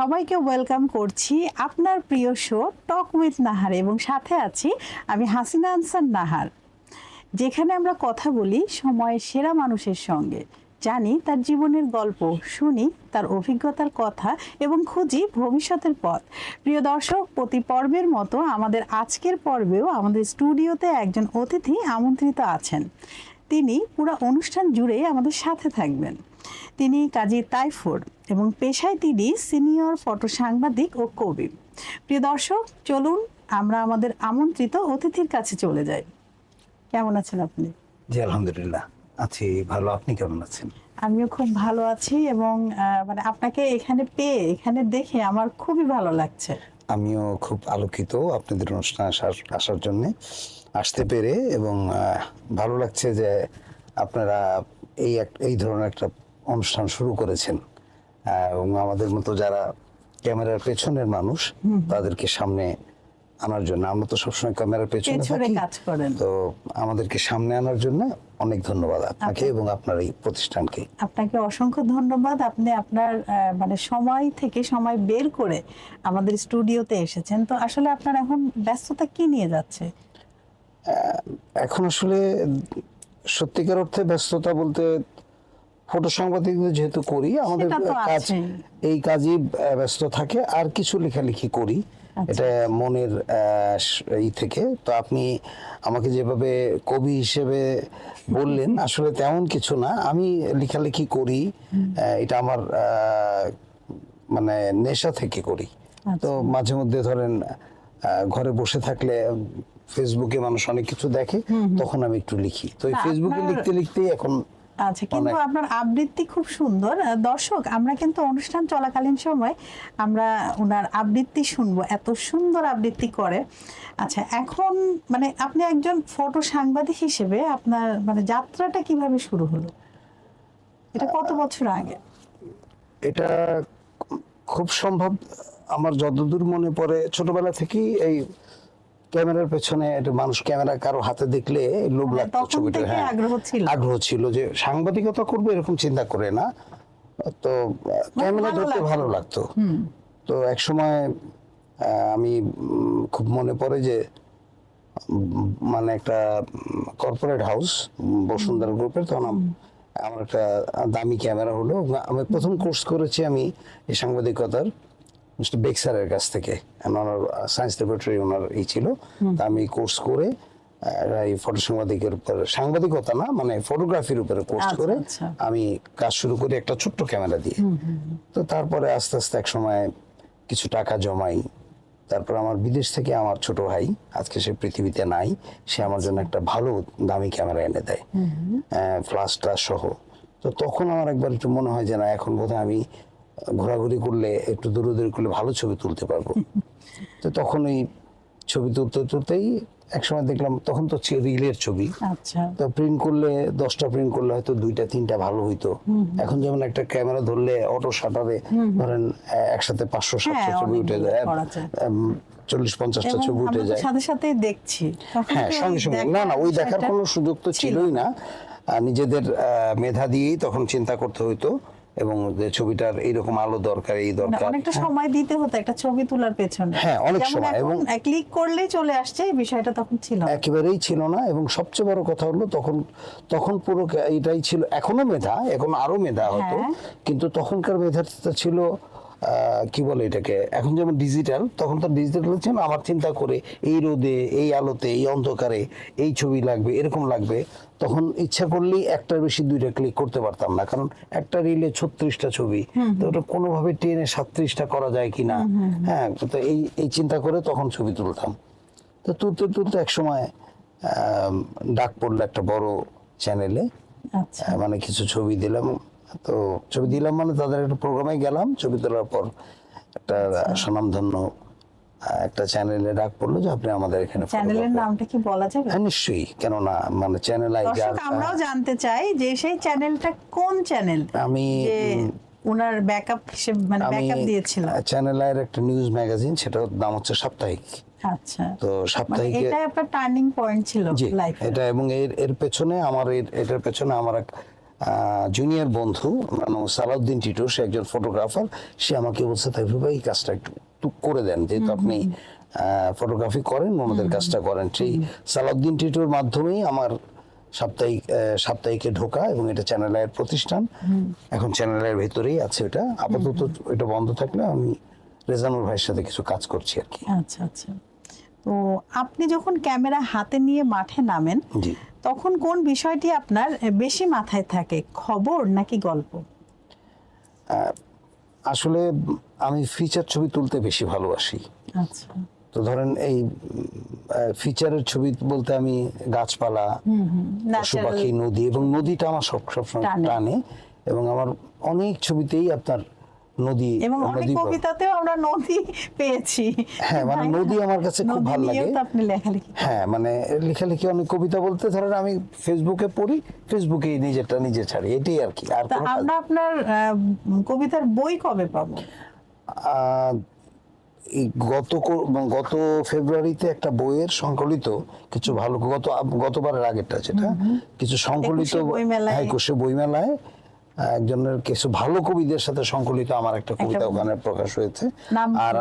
সবাইকে ওয়েলকাম করছি আপনার প্রিয় শো টক উইথ নাহার এবং সাথে আছি আমি হাসিনা আনসার নাহার। যেখানে আমরা কথা বলি সময়ের সেরা মানুষের সঙ্গে। জানি তার জীবনের গল্প, শুনি তার অভিজ্ঞতার কথা এবং খুঁজি ভবিষ্যতের পথ। প্রিয় দর্শক, প্রতি পর্বের মতো আমাদের আজকের পর্বেও আমাদের স্টুডিওতে একজন অতিথি আমন্ত্রিত আছেন। তিনি পুরো অনুষ্ঠান জুড়ে আমাদের সাথে থাকবেন। তিনি কাজী তাইফুর এবং পেশায় তিনি সিনিয়র ফটো সাংবাদিক ও কবি। প্রিয় দর্শক চলুন আমরা আমাদের আমন্ত্রিত অতিথির কাছে চলে যাই। কেমন আছেন আপনি? জি আলহামদুলিল্লাহ। আছি ভালো। আপনি কেমন আছেন? আমিও খুব ভালো আছি এবং মানে আপনাকে এখানে পেয়ে এখানে দেখে আমার খুবই ভালো লাগছে। আমিও খুব আলোকিত আপনাদের অনুষ্ঠানে আসার আসার জন্য। আসতে পেরে এবং ভালো লাগছে যে আপনারা এই এক এই ধরনের একটা অনুষ্ঠান শুরু করেছেন। এবং আমাদের মতো যারা ক্যামেরার পেছনের মানুষ তাদেরকে সামনে আনার জন্য। আমরা তো সবসময় ক্যামেরার পেছনে কাজ করেন। তো আমাদেরকে সামনে আনার জন্য অনেক ধন্যবাদ আপনাকে এবং আপনার এই প্রতিষ্ঠানকে। আপনাকে অসংখ্য ধন্যবাদ। আপনি আপনার মানে সময় থেকে সময় বের করে আমাদের স্টুডিওতে এসেছেন। তো আসলে আপনার এখন ব্যস্ততা কি নিয়ে যাচ্ছে? এখন আসলে সত্যিকার অর্থে ব্যস্ততা বলতে ফটো সাংবাদিকদের যেহেতু করি আমাদের কাজ এই কাজই ব্যস্ত থাকে। আর কিছু লেখালেখি করি। আচ্ছা। এটা মনের ই থেকে। তো আপনি আমাকে যেভাবে কবি হিসেবে বললেন আসলে তেমন কিছু না। আমি লেখালেখি করি এটা আমার আহ, মানে নেশা থেকে করি। আচ্ছা। তো মাঝে মধ্যে ধরেন আহ, ঘরে বসে থাকলে ফেসবুকে মানুষ অনেক কিছু দেখে তখন আমি একটু লিখি। তো এই ফেসবুকে লিখতে লিখতেই এখন আচ্ছা কিন্তু আপনার আবৃত্তি খুব সুন্দর। দর্শক আমরা কিন্তু অনুষ্ঠান চলাকালীন সময় আমরা ওনার আবৃত্তি শুনব। এত সুন্দর আবৃত্তি করে। আচ্ছা এখন মানে আপনি একজন ফটো সাংবাদিক হিসেবে আপনার মানে যাত্রাটা কীভাবে শুরু হলো? এটা কত বছর আগে? এটা খুব সম্ভব। আমার যতদূর মনে পড়ে ছোটবেলা থেকেই এই ক্যামেরার পেছনে একটা মানুষ ক্যামেরা কারও হাতে দেখলে লোভ মানে লাগতো ছবিটা হ্যাঁ। আগ্রহ ছিল। আগ্রহ ছিল যে সাংবাদিকতা করব এরকম চিন্তা করে না। তো ক্যামেরা ভালো ধরতে ভালো লাগতো। তো এক সময় আমি খুব মনে পড়ে যে মানে একটা কর্পোরেট হাউস বসুন্ধরা গ্রুপের তখন আমার একটা দামি ক্যামেরা হলো। আমি প্রথম কোর্স করেছি আমি এই সাংবাদিকতার। মিস্টার বেক স্যারের কাছ থেকে। ওনার সায়েন্স ল্যাবরেটরি ওনার এই ছিল। তা আমি কোর্স করে এই ফটো সাংবাদিকের উপর সাংবাদিকতা না মানে ফটোগ্রাফির উপরে কোর্স আচ্ছা, করে আচ্ছা। আমি কাজ শুরু করি একটা ছোট্ট ক্যামেরা দিয়ে। তো তারপরে আস্তে আস্তে এক সময় কিছু টাকা জমাই। তারপর আমার বিদেশ থেকে আমার ছোট ভাই আজকে সে পৃথিবীতে নাই সে আমার জন্য একটা ভালো দামি ক্যামেরা এনে দেয়। ট্লাশ সহ। তো তখন আমার একবার একটু মনে হয় যে না এখন বোধহয় আমি ঘোরাঘুরি করলে একটু দূরদূরি করলে ভালো ছবি তুলতে পারব। তো তখন এই ছবি তুলতে তুলতেই একসময় দেখলাম তখন তো রিলের ছবি। আচ্ছা। তো প্রিন্ট করলে দশটা প্রিন্ট করলে হয়তো দুইটা তিনটা ভালো হইতো। এখন যেমন একটা ক্যামেরা ধরলে অটো শাটারে ধরেন একসাথে পাঁচশো সাতশো হ্যাঁ, ছবি উঠে যায়। চল্লিশ পঞ্চাশটা ছবি উঠে যায়। সাথে সাথে দেখছি। হ্যাঁ ওই সঙ্গে সঙ্গে। না না ওই দেখার কোনো সুযোগ তো ছিলই না। নিজেদের আহ, মেধা দিয়েই তখন চিন্তা করতে হইতো। এবং যে ছবিটার এইরকম আলো দরকার এই মানে দরকার। অনেকটা সময় দিতে হতো একটা ছবি তোলার পেছনে। হ্যাঁ, অনেক সময় এবং- ক্লিক করলেই চলে আসছে এই বিষয়টা তখন ছিল। একেবারেই ছিল না এবং সবচেয়ে বড় কথা হলো তখন তখন পুরো এটাই ছিল। এখনও মেধা এখন আরও মেধা হতো। হ্যাঁ। কিন্তু তখনকার মেধাটা ছিল কি বলে এটাকে? এখন যেমন ডিজিটাল তখন তো ডিজিটাল ছিল আমার চিন্তা করে এই রোদে এই আলোতে এই অন্ধকারে এই ছবি লাগবে এরকম লাগবে। তখন ইচ্ছা করলেই একটার বেশি দুইটা ক্লিক করতে পারতাম না। কারণ একটা রিলে ছত্রিশটা ছবি তো ওটা কোনোভাবে টেনে সাতত্রিশটা করা যায় কিনা? হ্যাঁ তো এই এই চিন্তা করে তখন ছবি তুলতাম। তো তুলতে তুলতে এক সময় ডাক পড়ল একটা বড় চ্যানেলে আচ্ছা। মানে কিছু ছবি দিলাম। তো ছবি দিলাম মানে তাদের একটা প্রোগ্রামে গেলাম ছবি তোলার পর একটা স্বনামধন্য আহ, একটা চ্যানেলে ডাক পড়ল যে আপনি আমাদের এখানে চ্যানেলের নামটা কি বলা যাবে? হ্যাঁ নিশ্চয়ই কেননা মানে চ্যানেল আই আমরাও জানতে চাই যে সেই চ্যানেলটা কোন চ্যানেল আমি যে উনার ব্যাকআপ হিসেবে মানে ব্যাকআপ দিয়েছিল। চ্যানেল আইয়ের একটা নিউজ ম্যাগাজিন সেটার নাম হচ্ছে সাপ্তাহিক। আচ্ছা। তো মানে সাপ্তাহিকে এটাই আপনার টার্নিং পয়েন্ট ছিল লাইফে এটা এবং এর এর পেছনে আমার এর এটার পেছনে আমার এক জুনিয়র বন্ধু সালাউদ্দিন টিটু সে একজন ফটোগ্রাফার সে আমাকে বলছে তাই ভাই এই কাজটা একটু একটু করে দেন। যেহেতু আপনি ফটোগ্রাফি করেন ওনাদের কাজটা করেন। সেই সালাউদ্দিন টিটুর মাধ্যমেই আমার সাপ্তাহিক সাপ্তাহিকে ঢোকা এবং এটা চ্যানেল আয়ের প্রতিষ্ঠান। এখন চ্যানেল আয়ের ভেতরেই আছে এটা। আপাতত এটা বন্ধ থাকলে আমি রেজানুর ভাইয়ের সাথে কিছু কাজ করছি আর কি। আচ্ছা আচ্ছা। তো আপনি যখন ক্যামেরা হাতে নিয়ে মাঠে নামেন জি। তখন কোন বিষয়টি আপনার বেশি মাথায় থাকে খবর নাকি গল্প? আসলে আমি ফিচার ছবি তুলতে বেশি ভালোবাসি। আচ্ছা। তো ধরেন এই ফিচারের ছবি বলতে আমি গাছপালা পশু পাখি নদী এবং নদীটা আমার সব সবসময়। টানে এবং আমার অনেক ছবিতেই আপনার নদী এবং অনেক কবিতাতেও আমরা নদী পেয়েছি। হ্যাঁ, মানে নদী আমার কাছে খুব ভালো লাগে। আপনি লেখালেখি হ্যাঁ মানে লেখালেখি অনেক কবিতা বলতে ধরেন আমি ফেসবুকে পড়ি ফেসবুকে নিজেরটা নিজে ছাড়ি এটাই আর কি আর আমরা আপনার কবিতার বই কবে পাবো? আহ, এই গত গত ফেব্রুয়ারিতে একটা বইয়ের সংকলিত কিছু ভালো গত গতবারের আগেরটা যেটা কিছু সংকলিত একুশে বইমেলায়। একজনের কিছু ভালো কবিদের সাথে সংকলিত আমার একটা কবিতা ওখানে প্রকাশ হয়েছে। আর?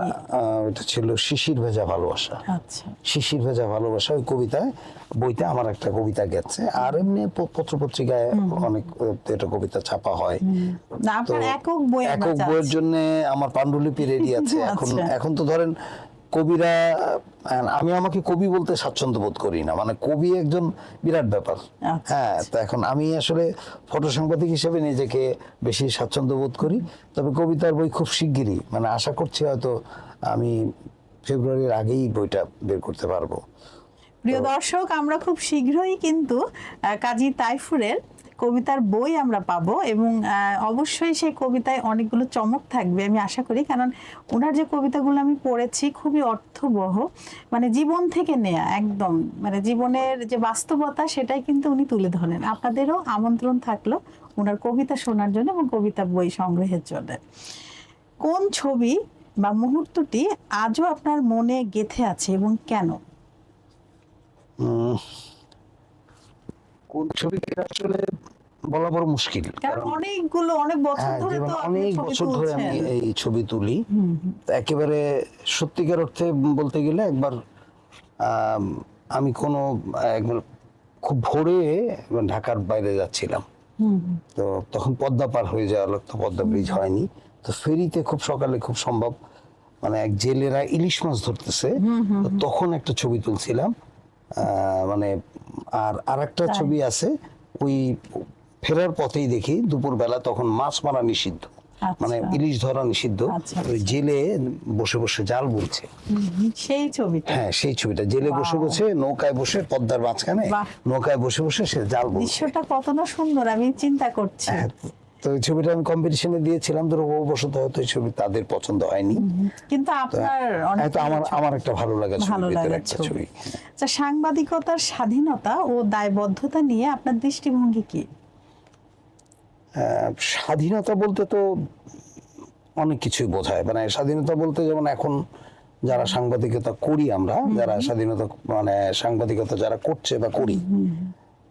এটা ছিল শিশির ভেজা ভালোবাসা। আচ্ছা। শিশির ভেজা ভালোবাসা ওই কবিতায় বইতে আমার একটা কবিতা গেছে। আর এমনি পত্র পত্রিকায় অনেক এটা কবিতা ছাপা হয়। একক বই একক বইয়ের জন্য আমার পাণ্ডুলিপি রেডি আছে। এখন আচ্ছা। এখন তো ধরেন কবিরা আমি আমাকে কবি বলতে স্বাচ্ছন্দ্য বোধ করি না। মানে কবি একজন বিরাট ব্যাপার। আচ্ছা, হ্যাঁ তো এখন আমি আসলে ফটো সাংবাদিক হিসেবে নিজেকে বেশি স্বাচ্ছন্দ্য বোধ করি। তবে কবিতার বই খুব শিগগিরই। মানে আশা করছি হয়তো আমি ফেব্রুয়ারির আগেই বইটা বের করতে পারব। প্রিয় দর্শক আমরা খুব শীঘ্রই কিন্তু কাজী তাইফুরের কবিতার বই আমরা পাবো এবং অবশ্যই সেই কবিতায় অনেকগুলো চমক থাকবে আমি আশা করি। কারণ ওনার যে কবিতাগুলো আমি পড়েছি খুবই অর্থবহ মানে জীবন থেকে নেয়া, একদম। মানে জীবনের যে বাস্তবতা সেটাই কিন্তু উনি তুলে ধরেন আপনাদেরও আমন্ত্রণ থাকল ওনার কবিতা শোনার জন্য এবং কবিতা বই সংগ্রহের জন্য। কোন ছবি বা মুহূর্তটি আজও আপনার মনে গেথে আছে এবং কেন? কোন ছবিকে আসলে বলা বড় মুশকিল। অনেকগুলো অনেক বছর হ্যাঁ ধরে তো অনেক বছর ধরে আমি এই ছবি তুলি। একেবারে সত্যিকার অর্থে বলতে গেলে একবার আম, কোনো একবার খুব ভোরে ঢাকার বাইরে যাচ্ছিলাম। তো তখন পদ্মা পার হয়ে যাওয়া লাগতো পদ্মা ব্রিজ হয়নি। তো ফেরিতে খুব সকালে খুব সম্ভব মানে এক জেলেরা ইলিশ মাছ ধরতেছে। তখন একটা ছবি তুলছিলাম। আহ, মানে আর আর একটা ছবি আছে ওই ফেরার পথেই দেখি দুপুরবেলা তখন মাছ মারা নিষিদ্ধ। আচ্ছা। মানে ইলিশ ধরা নিষিদ্ধ। আচ্ছা, জেলে বসে বসে জাল বুনছে। সেই ছবিটা। হ্যাঁ সেই ছবিটা। জেলে বসে বসে নৌকায় বসে পদ্মার মাঝখানে নৌকায় বসে বসে সে জাল বুনছে। দৃশ্যটা কত না সুন্দর আমি চিন্তা করছি। হ্যাঁ, তো ওই ছবিটা আমি কম্পিটিশনে দিয়েছিলাম বসত হয়তো এই ছবি তাদের পছন্দ হয়নি। কিন্তু আপনার অনেক আমার আমার একটা ভালো লাগা ভালো একটা ছবি। আচ্ছা সাংবাদিকতার স্বাধীনতা ও দায়বদ্ধতা নিয়ে আপনার দৃষ্টিভঙ্গি কি? স্বাধীনতা বলতে তো অনেক কিছুই বোঝায়। মানে স্বাধীনতা বলতে যেমন এখন যারা সাংবাদিকতা করি আমরা যারা স্বাধীনতা মানে সাংবাদিকতা যারা করছে বা করি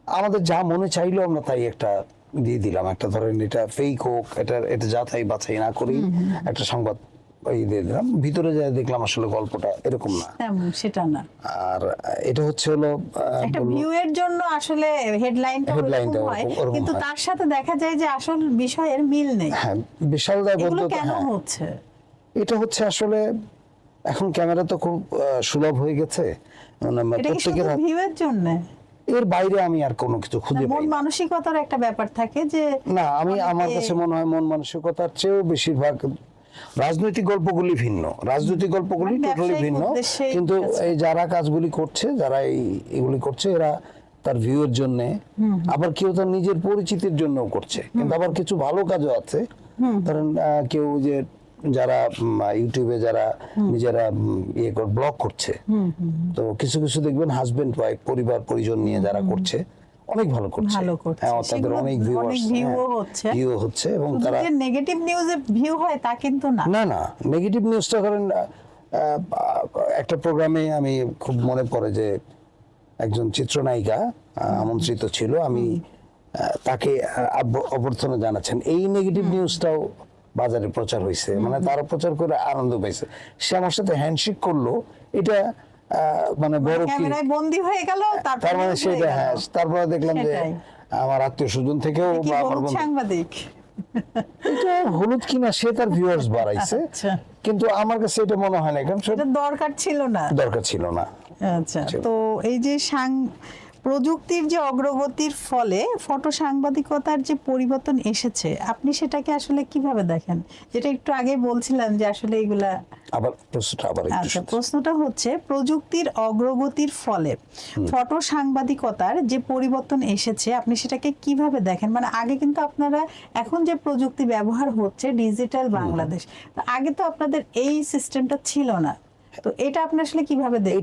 আমাদের যা মনে চাইলো আমরা তাই একটা দিয়ে দিলাম। একটা ধরেন এটা ফেক হোক এটা এটা যা তাই বাছাই না করি একটা সংবাদ দিয়ে দিলাম ভিতরে যা দেখলাম আসলে গল্পটা এরকম না। সেটা না। আর এটা হচ্ছে হলো একটা ভিউ এর জন্য আসলে হেডলাইনটা Headline টা হয় ওরকম- ওরকম কিন্তু তার সাথে দেখা যায় যে আসল বিষয়ের মিল নেই। হ্যাঁ বিশাল দায়বদ্ধতা কেন হ্যাঁ। হচ্ছে? এটা হচ্ছে আসলে এখন ক্যামেরা তো খুব সুলভ হয়ে গেছে। মানে প্রত্যেকের জন্য? এর বাইরে আমি আর কোনো কিছু খুঁজে পাই। মানসিকতার একটা ব্যাপার থাকে যে না আমি আমার কাছে মনে হয় মন মানসিকতার চেয়েও বেশিরভাগ রাজনৈতিক গল্পগুলি ভিন্ন। রাজনৈতিক গল্পগুলি মানে টোটালি ভিন্ন। কিন্তু এই যারা কাজগুলি করছে যারা এই এগুলি করছে এরা তার ভিউয়ের জন্য আবার কেউ তার নিজের পরিচিতির জন্যও করছে। কিন্তু আবার কিছু ভালো কাজও আছে। ধরেন কেউ যে যারা ইউটিউবে যারা নিজেরা ইয়ে ব্লগ করছে। তো কিছু কিছু দেখবেন হাজবেন্ড ওয়াইফ পরিবার পরিজন নিয়ে যারা করছে। অনেক ভালো করছে। ভালো করছে। হ্যাঁ তাদের অনেক অনেক ভিউয়ার্স হচ্ছে। ভিউ হচ্ছে এবং তারা নেগেটিভ নিউজে ভিউ হয় তা কিন্তু না। না না নেগেটিভ নিউজটা করেন একটা প্রোগ্রামে আমি খুব মনে পড়ে যে একজন চিত্রনায়িকা আমন্ত্রিত ছিল আমি তাকে অভ্যর্থনা জানাচ্ছেন। এই নেগেটিভ নিউজটাও বাজারে প্রচার হয়েছে। মানে তারা প্রচার করে আনন্দ পাইছে। সে আমার সাথে হ্যান্ডশেক করল। এটা মানে বড় কি? ক্যামেরায় বন্দি হয়ে গেল তার মানে সেটা হ্যাঁ তারপরে দেখলাম যে আমার আত্মীয় স্বজন থেকেও বা আমার সাংবাদিক? এটা হলুদ কিনা সে তার ভিউয়ার্স বাড়াইছে। আচ্ছা। কিন্তু আমার কাছে এটা মনে হয় না কারণ সেটা দরকার ছিল না। দরকার ছিল না। আচ্ছা তো এই যে সাং প্রযুক্তির যে অগ্রগতির ফলে ফটো সাংবাদিকতার যে পরিবর্তন এসেছে আপনি সেটাকে আসলে কীভাবে দেখেন? যেটা একটু আগে বলছিলাম যে আসলে এগুলা আবার প্রশ্নটা আবার আচ্ছা প্রশ্নটা হচ্ছে প্রযুক্তির অগ্রগতির ফলে ফটো সাংবাদিকতার যে পরিবর্তন এসেছে আপনি সেটাকে কীভাবে দেখেন? মানে আগে কিন্তু আপনারা এখন যে প্রযুক্তি ব্যবহার হচ্ছে ডিজিটাল বাংলাদেশ আগে তো আপনাদের এই সিস্টেমটা ছিল না। তো এটা আপনি আসলে কীভাবে দেখেন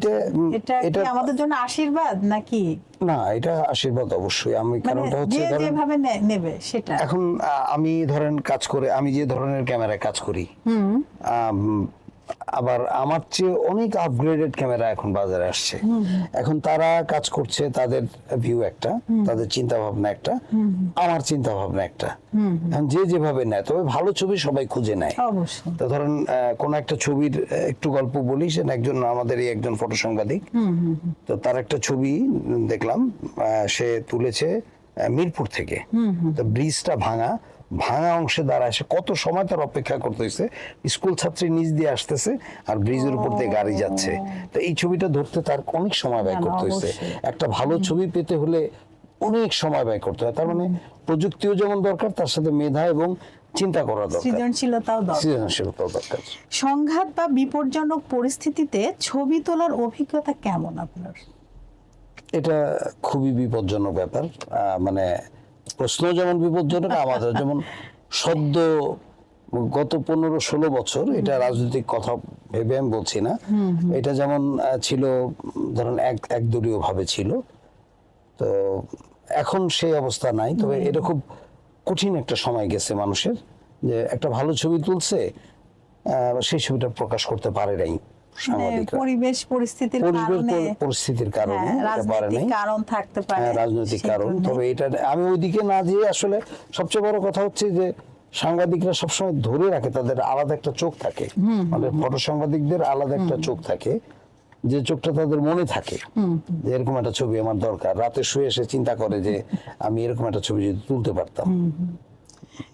এটা, এটা কি আমাদের জন্য আশীর্বাদ নাকি? না এটা আশীর্বাদ অবশ্যই। আমি মানে কারণটা হচ্ছে যে যেভাবে নেবে সেটা। এখন আমি ধরেন কাজ করে আমি যে ধরনের ক্যামেরায় কাজ করি আম, আবার আমার চেয়ে অনেক আপগ্রেডেড ক্যামেরা এখন বাজারে আসছে। এখন তারা কাজ করছে তাদের ভিউ একটা তাদের চিন্তা ভাবনা একটা আমার চিন্তা ভাবনা একটা এখন যে যেভাবে নেয় তবে ভালো ছবি সবাই খুঁজে নেয়। অবশ্যই। তো ধরেন কোন একটা ছবির একটু গল্প বলি সেটা একজন আমাদের এই একজন ফটো সাংবাদিক তো তার একটা ছবি দেখলাম সে তুলেছে মিরপুর থেকে। তো ব্রিজটা ভাঙা ভাঙা অংশে দাঁড়ায়। সে কত সময় তার অপেক্ষা করতে হয়েছে স্কুল ছাত্রী নিচ দিয়ে আসতেছে আর ব্রিজের উপর দিয়ে গাড়ি যাচ্ছে। তো এই ছবিটা ধরতে তার অনেক সময় ব্যয় করতে হয়েছে একটা ভালো ছবি পেতে হলে অনেক সময় ব্যয় করতে হয়। তার মানে প্রযুক্তিও যেমন দরকার তার সাথে মেধা এবং চিন্তা করা দরকার। সৃজনশীলতাও দরকার। সৃজনশীলতাও দরকার। সংঘাত বা বিপজ্জনক পরিস্থিতিতে ছবি তোলার অভিজ্ঞতা কেমন আপনার? এটা খুবই বিপজ্জনক ব্যাপার। মানে প্রশ্ন যেমন বিপজ্জনক, আমাদের যেমন সদ্য গত পনেরো ষোলো বছর এটা রাজনৈতিক কথা ভেবে আমি বলছি না। এটা যেমন ছিল, ধরেন এক একদলীয় ভাবে ছিল। তো এখন সেই অবস্থা নাই, তবে এটা খুব কঠিন একটা সময় গেছে মানুষের, যে একটা ভালো ছবি তুলছে সেই ছবিটা প্রকাশ করতে পারে নাই। পরিবেশ পরিস্থিতির কারণে পরিস্থিতির কারণে হ্যাঁ, পারে রাজনৈতিক কারণ থাকতে পারে হ্যাঁ, রাজনৈতিক কারণ। তবে এটা আমি ওইদিকে না যেয়ে আসলে সবচেয়ে বড় কথা হচ্ছে যে সাংবাদিকরা সবসময় ধরে রাখে তাদের আলাদা একটা চোখ থাকে। মানে ফটো সাংবাদিকদের আলাদা একটা চোখ থাকে যে চোখটা তাদের মনে থাকে। যে এরকম একটা ছবি আমার দরকার। রাতে শুয়ে এসে চিন্তা করে যে আমি এরকম একটা ছবি যদি তুলতে পারতাম।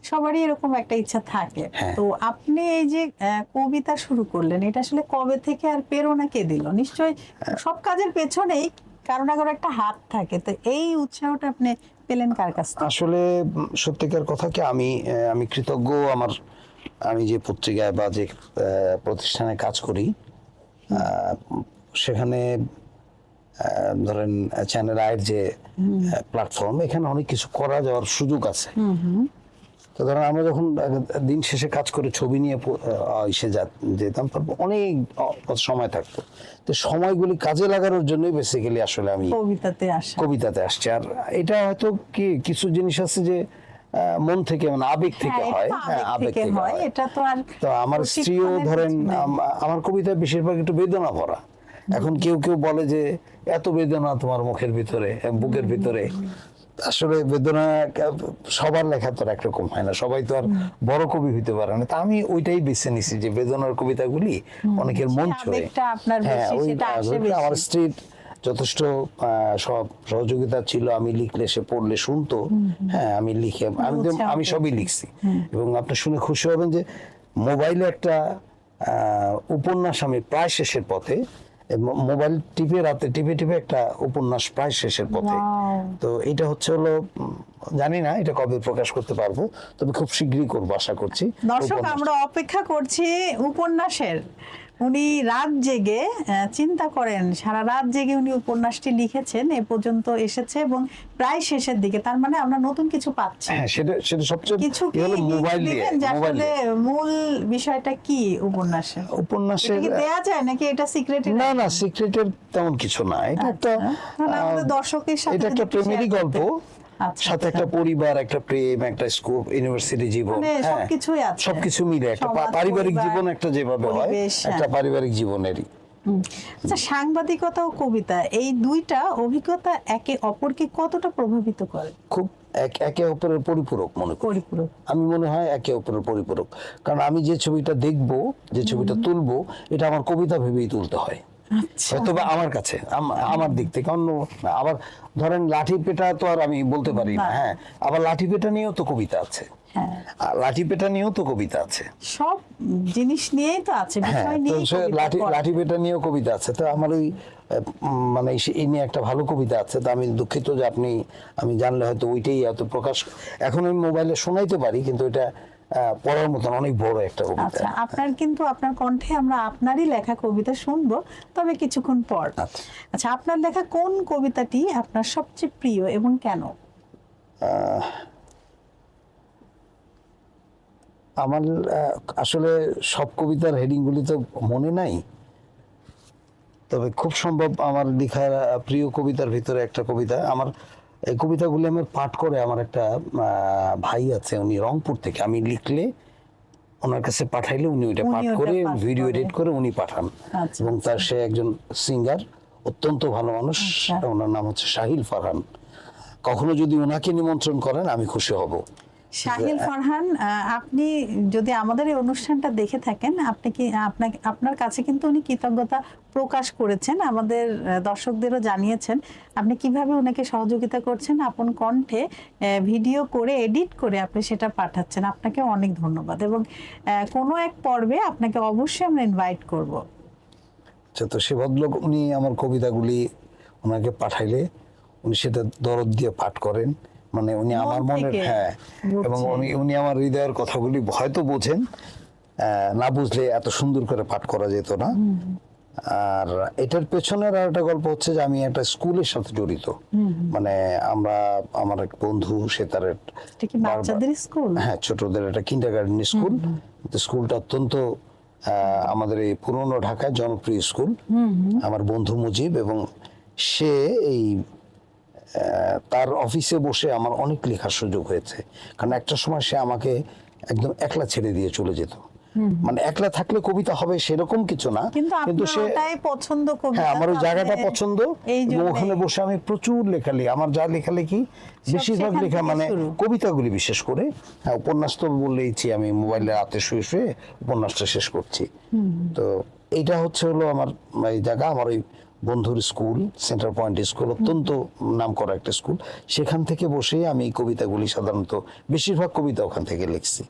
সবারই এরকম একটা ইচ্ছা থাকে। হ্যাঁ। তো আপনি এই যে কবিতা শুরু করলেন এটা আসলে কবে থেকে আর প্রেরণা কে দিল? নিশ্চয়ই সব কাজের পেছনেই কারও না কারও একটা হাত থাকে। তো এই উৎসাহটা আপনি পেলেন কার কাছ থেকে? আসলে সত্যিকার কথা কি আমি আমি কৃতজ্ঞ আমার আমি যে পত্রিকায় বা যে প্রতিষ্ঠানে কাজ করি সেখানে ধরেন চ্যানেল আয়ের যে প্ল্যাটফর্ম এখানে অনেক কিছু করা যাওয়ার সুযোগ আছে। তো ধরেন আমরা যখন দিন শেষে কাজ করে ছবি নিয়ে এসে যেতাম তারপর অনেক সময় থাকতো। তো সময়গুলি কাজে লাগানোর জন্যই বেসিক্যালি আসলে আমি কবিতাতে আসা। কবিতাতে আসছে। আর এটা হয়তো কি কিছু জিনিস আছে যে মন থেকে মানে আবেগ থেকে হ্যাঁ, হয়। হ্যাঁ আবেগ থেকে হয়। এটা তো আর তো আমার স্ত্রীও ধরেন নেই। আম- আমার কবিতা বেশিরভাগ একটু বেদনা ভরা। এখন কেউ কেউ বলে যে এত বেদনা তোমার মুখের ভিতরে বুকের ভিতরে। আসলে বেদনা সবার লেখা তো একরকম হয় না। সবাই তো আর বড় কবি হইতে পারে না। তা আমি ওইটাই বেছে নিছি যে বেদনার কবিতাগুলি অনেকের মন আপনার হ্যাঁ ওই আমার। স্ত্রীর যথেষ্ট সব সহযোগিতা ছিল। আমি লিখলে সে পড়লে শুনতো। হ্যাঁ আমি লিখে আমি আমি সবই লিখছি। এবং আপনি শুনে খুশি হবেন যে মোবাইলে একটা আহ, উপন্যাস আমি প্রায় শেষের পথে মোবাইল টিপে রাতে টিপে টিপে একটা উপন্যাস প্রায় শেষের পথে। তো এটা হচ্ছে হলো জানি না এটা কবে প্রকাশ করতে পারব তবে খুব শীঘ্রই করব আশা করছি। দর্শক আমরা অপেক্ষা করছি উপন্যাসের। উনি রাত জেগে চিন্তা করেন সারা রাত জেগে উনি উপন্যাসটি লিখেছেন এ পর্যন্ত এসেছে এবং প্রায় শেষের দিকে তার মানে আমরা নতুন কিছু পাচ্ছি। হ্যাঁ সেটা সেটা সবচেয়ে কিছু হলো মোবাইল দিয়ে আসলে মূল বিষয়টা কি উপন্যাসের এটা কি দেয়া যায় নাকি এটা সিক্রেট না না সিক্রেটের তেমন কিছু না। এটা একটা তাহলে আমাদের দর্শকের সাথে এটা একটা প্রেমেরই গল্প। আচ্ছা, সাথে আচ্ছা। একটা পরিবার একটা প্রেম একটা স্কুল ইউনিভার্সিটি জীবন মানে হ্যাঁ। সবকিছুই আছে। সবকিছু মিলে একটা পারিবারিক জীবন একটা যেভাবে হয় একটা হ্যাঁ। পারিবারিক জীবনেরই। আচ্ছা সাংবাদিকতা ও কবিতা এই দুইটা অভিজ্ঞতা একে অপরকে কতটা প্রভাবিত করে? খুব এক একে অপরের পরিপূরক মনে করি। আমি মনে হয় একে অপরের পরিপূরক। কারণ আমি যে ছবিটা দেখব যে ছবিটা তুলবো এটা আমার কবিতা ভেবেই তুলতে হয়। আচ্ছা। হয়তো বা আমার কাছে আমার দিক থেকে অন্য আবার ধরেন লাঠি পেটা তো আর আমি বলতে পারি না। হ্যাঁ আবার লাঠি পেটা নিয়েও তো কবিতা আছে। হ্যাঁ। লাঠি পেটা নিয়েও তো কবিতা আছে। সব জিনিস নিয়েই তো আছে হ্যাঁ লাঠি লাঠি পেটা নিয়েও কবিতা আছে। তো আমার ওই মানে এই নিয়ে একটা ভালো কবিতা আছে তো আমি দুঃখিত যে আপনি আমি জানলে হয়তো ওইটাই এত প্রকাশ এখন আমি মোবাইলে শোনাইতে পারি কিন্তু এটা পড়ার মতন অনেক বড় একটা কবিতা। আচ্ছা আপনার কিন্তু আপনার কণ্ঠে আমরা আপনারই লেখা কবিতা শুনব তবে কিছুক্ষণ পর। আচ্ছা। আচ্ছা আপনার লেখা কোন কবিতাটি আপনার সবচেয়ে প্রিয় এবং কেন? আমার আসলে সব কবিতার হেডিংগুলি তো মনে নাই তবে খুব সম্ভব আমার লেখার আহ, প্রিয় কবিতার ভিতরে একটা কবিতা। আমার এই কবিতাগুলি আমার পাঠ করে আমার একটা ভাই আছে উনি রংপুর থেকে। আমি লিখলে ওনার কাছে পাঠাইলে উনি ওইটা পাঠ করে ভিডিও এডিট করে। উনি পাঠান। আচ্ছা, এবং তার সে একজন সিঙ্গার অত্যন্ত ভালো মানুষ। আচ্ছা। ওনার নাম হচ্ছে সাহিল ফারহান। কখনো যদি ওনাকে নিমন্ত্রণ করেন আমি খুশি হব। শাহিল ফরহান আপনি যদি আমাদের এই অনুষ্ঠানটা দেখে থাকেন আপনি কি আপনাকে আপনার কাছে কিন্তু উনি কৃতজ্ঞতা প্রকাশ করেছেন আমাদের দর্শকদেরও জানিয়েছেন। আপনি কীভাবে ওনাকে সহযোগিতা করছেন? আপন কণ্ঠে ভিডিও করে এডিট করে আপনি সেটা পাঠাচ্ছেন। আপনাকে অনেক ধন্যবাদ এবং কোনো এক পর্বে আপনাকে অবশ্যই আমরা ইনভাইট করব। আচ্ছা তো সে ভদ্রলোক উনি আমার কবিতাগুলি ওনাকে পাঠাইলে উনি সেটা দরদ দিয়ে পাঠ করেন। মানে উনি আমার মনের থেকে হ্যাঁ এবং উনি উনি আমার হৃদয়ের কথাগুলি হয়তো বোঝেন না বুঝলে এত সুন্দর করে পাঠ করা যেত না। আর এটার পেছনের আর একটা গল্প হচ্ছে যে আমি একটা স্কুলের সাথে জড়িত। মানে আমরা আমার এক বন্ধু সে তার বাচ্চাদের স্কুল? হ্যাঁ ছোটদের একটা কিন্ডার গার্ডেন স্কুল। স্কুলটা অত্যন্ত আহ, আমাদের এই পুরনো ঢাকায় জনপ্রিয় স্কুল। আমার বন্ধু মুজিব এবং সে এই তার অফিসে বসে আমার অনেক লেখার সুযোগ হয়েছে। কারণ একটা সময় সে আমাকে একদম একলা ছেড়ে দিয়ে চলে যেত। মানে একলা থাকলে কবিতা হবে সেরকম কিছু না কিন্তু সে পছন্দ হ্যাঁ আমার ওই জায়গাটা পছন্দ। ওখানে বসে আমি প্রচুর লেখালি আমার যা লেখালেখি বেশিরভাগ লেখা মানে। কবিতাগুলি বিশেষ করে। হ্যাঁ উপন্যাস তো বললেইছি আমি মোবাইলে রাতে শুয়ে শুয়ে উপন্যাসটা শেষ করছি। তো এইটা হচ্ছে হলো আমার এই জায়গা আমার ওই বন্ধুর স্কুল সেন্টার পয়েন্ট স্কুল অত্যন্ত নাম করা একটা স্কুল। সেখান থেকে বসে আমি এই কবিতাগুলি সাধারণত বেশিরভাগ কবিতা ওখান থেকে লিখছি।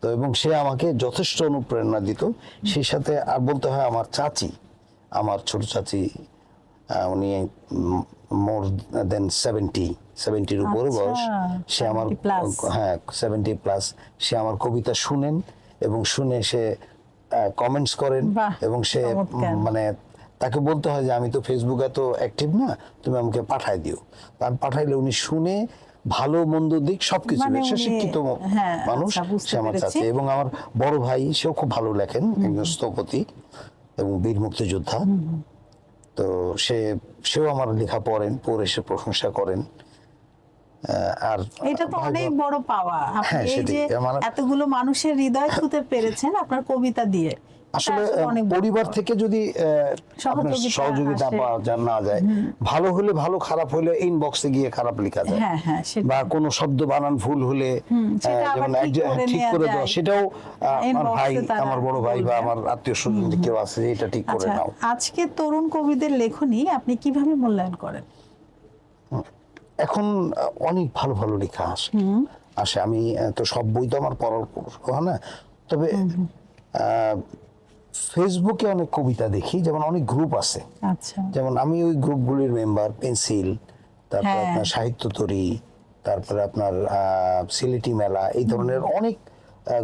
তো এবং সে আমাকে যথেষ্ট অনুপ্রেরণা দিত। সেই সাথে আর বলতে হয় আমার চাচি আমার ছোট চাচি উনি মোর দেন সেভেন্টি সেভেন্টির উপরে বয়স। সে আমার হ্যাঁ সেভেন্টি প্লাস সে আমার কবিতা শুনেন এবং শুনে সে কমেন্টস করেন এবং সে মানে তাকে বলতে হয় যে আমি তো ফেসবুকে এত অ্যাক্টিভ না তুমি আমাকে পাঠাই দিও। তা আমি পাঠাইলে উনি শুনে ভালো মন্দ দিক সবকিছু মানে সে শিক্ষিত হ্যাঁ, মানুষ আচ্ছা, সে আমার পেরেছি। এবং আমার বড় ভাই সেও খুব ভালো লেখেন একজন স্থপতি এবং বীর মুক্তিযোদ্ধা। তো সে সেও আমার লেখা পড়েন পড়ে সে প্রশংসা করেন। আর এটা তো অনেক বড় পাওয়া। আপনি হ্যাঁ, এই যে এতগুলো মানুষের হৃদয় ছুঁতে পেরেছেন আপনার কবিতা দিয়ে। আসলে পরিবার থেকে যদি সহযোগিতা পাওয়া না যায় ভালো হলে ভালো খারাপ হলে ইনবক্সে গিয়ে খারাপ লেখা যায়। হ্যাঁ হ্যাঁ বা কোনো শব্দ বানান ভুল হলে যেমন ঠিক করে দেওয়া সেটাও আমার ভাই আমার বড় ভাই বা আমার আত্মীয় স্বজন কেউ আছে এটা ঠিক করে আচ্ছা নাও। আজকে তরুণ কবিদের লেখনী আপনি কীভাবে মূল্যায়ন করেন? এখন অনেক ভালো ভালো লেখা আসে আসে। আমি তো সব বই তো আমার পড়ার হয় না? তবে আহ, ফেসবুকে অনেক কবিতা দেখি যেমন অনেক গ্রুপ আছে। আচ্ছা। যেমন আমি ওই গ্রুপগুলির মেম্বার পেন্সিল তারপর হ্যাঁ। আপনার সাহিত্য তরী তারপরে আপনার আহ, সিলেটি মেলা এই ধরনের অনেক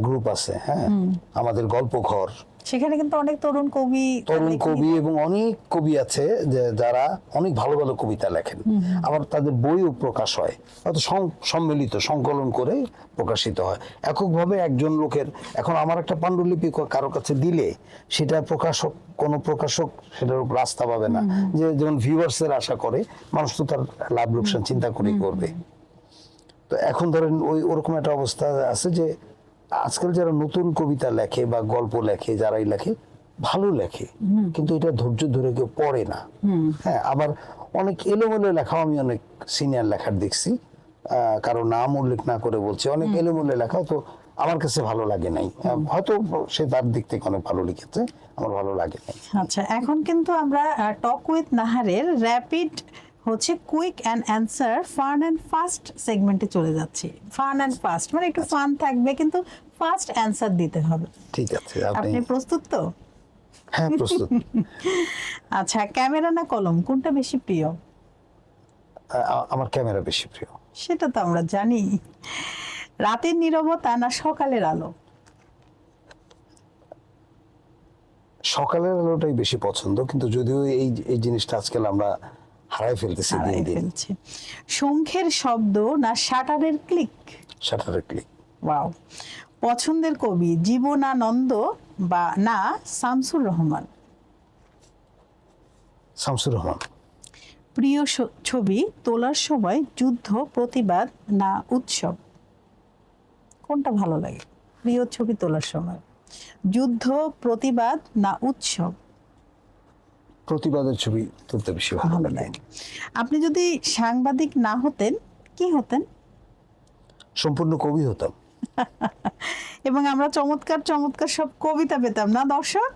গ্রুপ আছে হ্যাঁ? আমাদের গল্প ঘর সেখানে কিন্তু অনেক তরুণ কবি তরুণ কবি এবং অনেক কবি আছে যে যারা অনেক ভালো ভালো কবিতা লেখেন। আবার তাদের বইও প্রকাশ হয় সং- সম্মিলিত সংকলন করে প্রকাশিত হয়। এককভাবে একজন লোকের এখন আমার একটা পাণ্ডুলিপি কারও কাছে দিলে সেটা প্রকাশক কোনো প্রকাশক সেটার উপর রাস্তা পাবে না। যে যেমন ভিউয়ার্সের আশা করে মানুষ তো তার লাভ লোকসান চিন্তা করেই করবে। তো এখন ধরেন ওই ওরকম একটা অবস্থা আছে যে আজকাল যারা নতুন কবিতা লেখে বা গল্প লেখে যারাই লেখে ভালো লেখে কিন্তু এটা ধৈর্য ধরে কেউ পড়ে না। হ্যাঁ আবার অনেক এলোমেলো লেখাও আমি অনেক সিনিয়র লেখার দেখছি। কারও নাম উল্লেখ না করে বলছে অনেক এলোমেলো লেখা তো আমার কাছে ভালো লাগে নাই। হয়তো সে তার দিক থেকে অনেক ভালো লিখেছে আমার ভালো লাগে নাই। আচ্ছা এখন কিন্তু আমরা টক উইথ নাহারের র্যাপিড হচ্ছে quick and answer fun and fast সেগমেন্টে চলে যাচ্ছি। ফান অ্যান্ড ফাস্ট মানে একটু ফান থাকবে কিন্তু ফাস্ট অ্যান্সার দিতে হবে। ঠিক আছে আপনি প্রস্তুত তো? হ্যাঁ প্রস্তুত। আচ্ছা ক্যামেরা না কলম? কোনটা বেশি প্রিয়? আমার ক্যামেরা বেশি প্রিয়। সেটা তো আমরা জানি। রাতের নীরবতা না সকালের আলো? সকালের আলোটাই বেশি পছন্দ কিন্তু যদিও এই এই জিনিসটা আজকাল আমরা হারাই ফেলতেছি দিন দিন। শঙ্খের শব্দ না শাটারের ক্লিক? শাটারের ক্লিক। ওয়াও। পছন্দের কবি জীবনানন্দ বা না শামসুর রহমান। শামসুর রহমান। প্রিয় ছবি তোলার সময় যুদ্ধ প্রতিবাদ না উৎসব? কোনটা ভালো লাগে? প্রিয় ছবি তোলার সময়। যুদ্ধ প্রতিবাদ না উৎসব? প্রতিবাদের ছবি তুলতে বেশি ভালো লাগে। আপনি যদি সাংবাদিক না হতেন কি হতেন? সম্পূর্ণ কবি হতাম। এবং আমরা চমৎকার চমৎকার সব কবিতা পেতাম না দর্শক?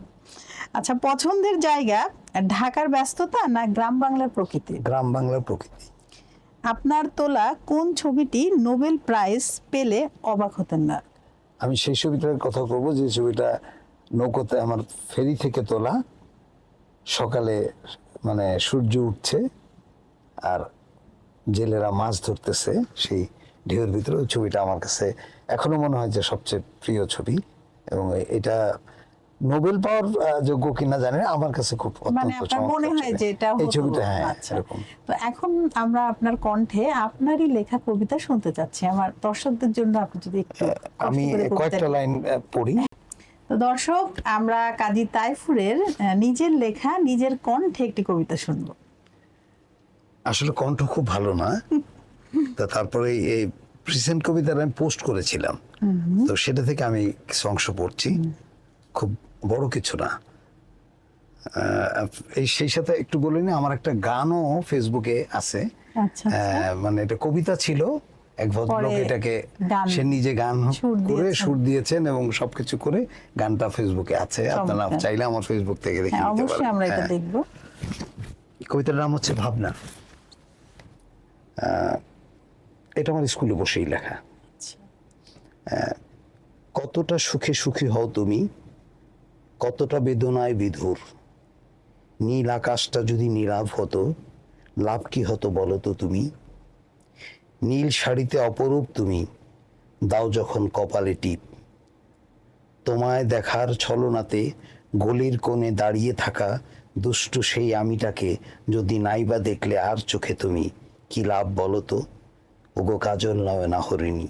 আচ্ছা পছন্দের জায়গা ঢাকার ব্যস্ততা না গ্রাম বাংলার প্রকৃতি? গ্রাম বাংলার প্রকৃতি। আপনার তোলা কোন ছবিটি নোবেল প্রাইজ পেলে অবাক হতেন না? আমি সেই ছবিটার কথা করব যে ছবিটা নৌকোতে আমার ফেরি থেকে তোলা। সকালে মানে সূর্য উঠছে আর জেলেরা মাছ ধরতেছে সেই ঢেউয়ের ভিতরে ওই ছবিটা আমার কাছে এখনও মনে হয় যে সবচেয়ে প্রিয় ছবি এবং এটা নোবেল পাওয়ার যোগ্য কিনা জানি আমার কাছে খুব মানে আপনার মনে হয় যে এটা এই ছবিটা হ্যাঁ আচ্ছা। এরকম। তো এখন আমরা আপনার কণ্ঠে আপনারই লেখা কবিতা শুনতে চাচ্ছি। আমার দর্শকদের জন্য আপনি যদি একটু আমি কয়েকটা লাইন পড়ি। তো দর্শক আমরা কাজী তাইফুরের নিজের লেখা নিজের কণ্ঠে একটি কবিতা শুনব। আসলে কণ্ঠ খুব ভালো না। তা তারপরে এই রিসেন্ট কবিতাটা আমি পোস্ট করেছিলাম। তো সেটা থেকে আমি কিছু অংশ পড়ছি। খুব বড় কিছু না। এই সেই সাথে একটু বলে নি আমার একটা গানও ফেসবুকে আছে। আচ্ছা আচ্ছা। মানে এটা কবিতা ছিল। এক ভদ্রলোক এটাকে সে নিজে গান করে সুর দিয়েছেন। এবং সবকিছু করে গানটা ফেসবুকে আছে। আপনারা চাইলে আমার ফেসবুক থেকে দেখে হ্যাঁ নিতে পারেন। আমরা এটা হ্যাঁ। দেখব। কবিতার নাম হচ্ছে ভাবনা। এটা আমার স্কুলে বসেই লেখা। আহ, কতটা সুখে সুখী হও তুমি কতটা বেদনায় বিধুর। নীল আকাশটা যদি নীলাভ হতো লাভ কি হতো বলো তো তুমি? নীল শাড়িতে অপরূপ তুমি দাও যখন কপালে টিপ। তোমায় দেখার ছলনাতে গলির কোণে দাঁড়িয়ে থাকা দুষ্টু সেই আমিটাকে যদি নাইবা দেখলে আর চোখে তুমি কি লাভ বলো তো? ওগো কাজল নয়না হরিণী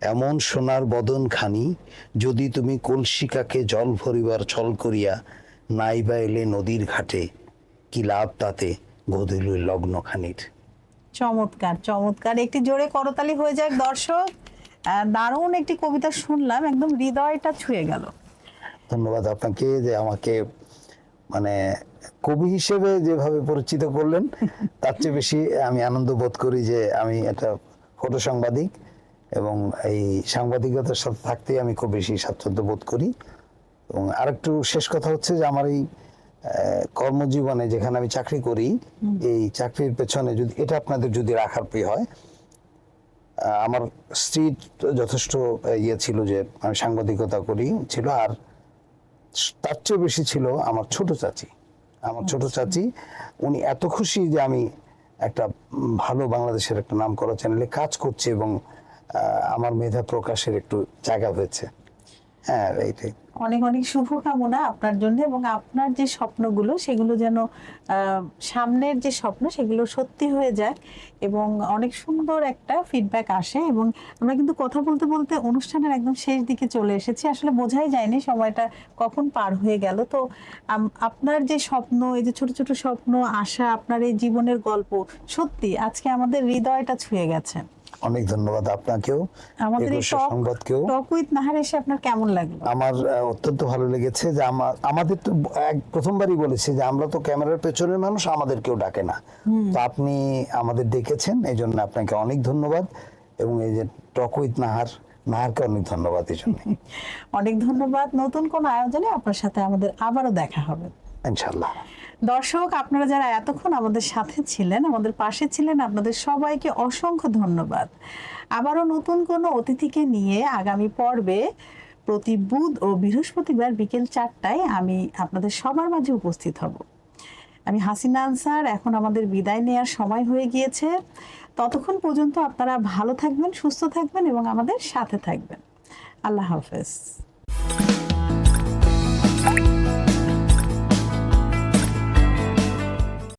এমন সোনার বদন খানি যদি তুমি কলসিকাকে জল ভরিবার ছল করিয়া নাইবা এলে নদীর ঘাটে কি লাভ তাতে গোধূলির লগ্নখানির? চমৎকার চমৎকার। একটি জোরে করতালি হয়ে যাক দর্শক। দারুণ একটি কবিতা শুনলাম একদম হৃদয়টা ছুঁয়ে গেল। ধন্যবাদ আপনাকে যে আমাকে মানে কবি হিসেবে যেভাবে পরিচিত করলেন তার চেয়ে বেশি আমি আনন্দ বোধ করি যে আমি একটা ফটো সাংবাদিক এবং এই সাংবাদিকতার সাথে থাকতেই আমি খুব বেশি স্বাচ্ছন্দ্য বোধ করি। এবং আরেকটু শেষ কথা হচ্ছে যে আমার এই কর্মজীবনে যেখানে আমি চাকরি করি এই চাকরির পেছনে যদি এটা আপনাদের যদি রাখার প্রিয় হয় আমার স্ত্রী যথেষ্ট ইয়ে ছিল যে আমি সাংবাদিকতা করি ছিল আর তার চেয়ে বেশি ছিল আমার ছোট চাচি। আমার ছোট চাচি, উনি এত খুশি যে আমি একটা ভালো বাংলাদেশের একটা নাম করা চ্যানেলে কাজ করছি এবং আমার মেধা প্রকাশের একটু জায়গা হয়েছে। হ্যাঁ অনেক অনেক শুভকামনা আপনার জন্য এবং আপনার যে স্বপ্নগুলো, সেগুলো যেন সামনের যে স্বপ্ন, সেগুলো সত্যি হয়ে যায় এবং অনেক সুন্দর একটা ফিডব্যাক আসে এবং আমরা কিন্তু কথা বলতে বলতে অনুষ্ঠানের একদম শেষ দিকে চলে এসেছি। আসলে বোঝাই যায়নি সময়টা কখন পার হয়ে গেল। তো আপনার যে স্বপ্ন, এই যে ছোট ছোট স্বপ্ন, আশা, আপনার এই জীবনের গল্প, সত্যি আজকে আমাদের হৃদয়টা ছুঁয়ে গেছে। অনেক ধন্যবাদ আপনাকেও আমাদের এই সংবাদকেও। টক উইথ নাহার এসে আপনার কেমন লাগল? আমার অত্যন্ত ভালো লেগেছে যে আমার আমাদের তো প্রথমবারই বলেছি যে আমরা তো ক্যামেরার পেছনের মানুষ আমাদের কেউ ডাকে না। তো আপনি আমাদের ডেকেছেন এই জন্য আপনাকে অনেক ধন্যবাদ এবং এই যে টক উইথ নাহার নাহারকে অনেক ধন্যবাদ এই জন্য। অনেক ধন্যবাদ। নতুন কোন আয়োজনে আপনার সাথে আমাদের আবারও দেখা হবে। ইনশাল্লাহ দর্শক, আপনারা যারা এতক্ষণ আমাদের সাথে ছিলেন, আমাদের পাশে ছিলেন, আপনাদের সবাইকে অসংখ্য ধন্যবাদ। আবারও নতুন কোনো অতিথিকে নিয়ে আগামী পর্বে প্রতি বুধ ও বৃহস্পতিবার বিকেল চারটায় আমি আপনাদের সবার মাঝে উপস্থিত হব। আমি হাসিনা আনসার, এখন আমাদের বিদায় নেওয়ার সময় হয়ে গিয়েছে। ততক্ষণ পর্যন্ত আপনারা ভালো থাকবেন, সুস্থ থাকবেন এবং আমাদের সাথে থাকবেন। আল্লাহ হাফেজ।